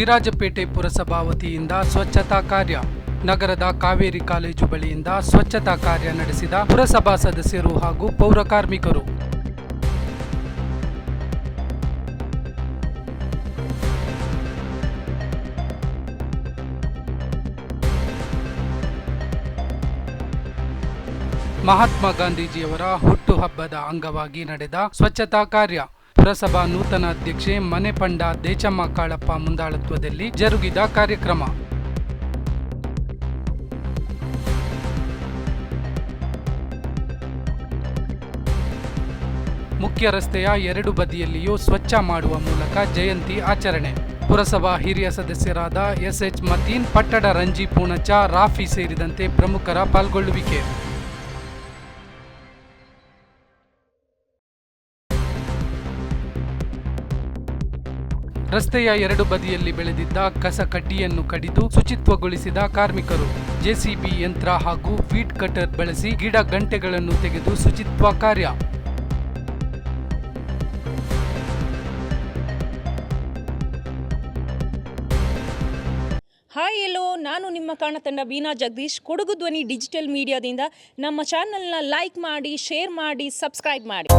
ವಿರಾಜಪೇಟೆ ಪುರಸಭಾ ವತಿಯಿಂದ ಸ್ವಚ್ಛತಾ ಕಾರ್ಯ. ನಗರದ ಕಾವೇರಿ ಕಾಲೇಜು ಬಳಿಯಿಂದ ಸ್ವಚ್ಛತಾ ಕಾರ್ಯ ನಡೆಸಿದ ಪುರಸಭಾ ಸದಸ್ಯರು ಹಾಗೂ ಪೌರ ಕಾರ್ಮಿಕರು. ಮಹಾತ್ಮ ಗಾಂಧೀಜಿಯವರ ಹುಟ್ಟುಹಬ್ಬದ ಅಂಗವಾಗಿ ನಡೆದ ಸ್ವಚ್ಛತಾ ಕಾರ್ಯ. ಪುರಸಭಾ ನೂತನ ಅಧ್ಯಕ್ಷೆ ಮನೆಪಂಡ ದೇಚಮ್ಮ ಕಾಳಪ್ಪ ಮುಂದಾಳತ್ವದಲ್ಲಿ ಜರುಗಿದ ಕಾರ್ಯಕ್ರಮ. ಮುಖ್ಯ ರಸ್ತೆಯ ಎರಡು ಬದಿಯಲ್ಲಿಯೂ ಸ್ವಚ್ಛ ಮಾಡುವ ಮೂಲಕ ಜಯಂತಿ ಆಚರಣೆ. ಪುರಸಭಾ ಹಿರಿಯ ಸದಸ್ಯರಾದ ಎಸ್ಎಚ್ ಮತೀನ್, ಪಟ್ಟಡ ರಂಜಿ ಪೂಣಚ, ರಾಫಿ ಸೇರಿದಂತೆ ಪ್ರಮುಖರ ಪಾಲ್ಗೊಳ್ಳುವಿಕೆ. ರಸ್ತೆಯ ಎರಡು ಬದಿಯಲ್ಲಿ ಬೆಳೆದಿದ್ದ ಕಸ ಕಡ್ಡಿಯನ್ನು ಕಡಿದು ಶುಚಿತ್ವಗೊಳಿಸಿದ ಕಾರ್ಮಿಕರು. ಜೆಸಿಬಿ ಯಂತ್ರ ಹಾಗೂ ವೀಟ್ ಕಟರ್ ಬಳಸಿ ಗಿಡ ಗಂಟೆಗಳನ್ನು ತೆಗೆದು ಶುಚಿತ್ವ ಕಾರ್ಯ. ಹಾಯ್ ಎಲ್ಲೋ, ನಾನು ನಿಮ್ಮ ಕಾಣತಂಡ ಬೀನಾ ಜಗದೀಶ್. ಕೊಡಗು ಧ್ವನಿ ಡಿಜಿಟಲ್ ಮೀಡಿಯಾದಿಂದ ನಮ್ಮ ಚಾನೆಲ್ನ ಲೈಕ್ ಮಾಡಿ, ಶೇರ್ ಮಾಡಿ, ಸಬ್ಸ್ಕ್ರೈಬ್ ಮಾಡಿ.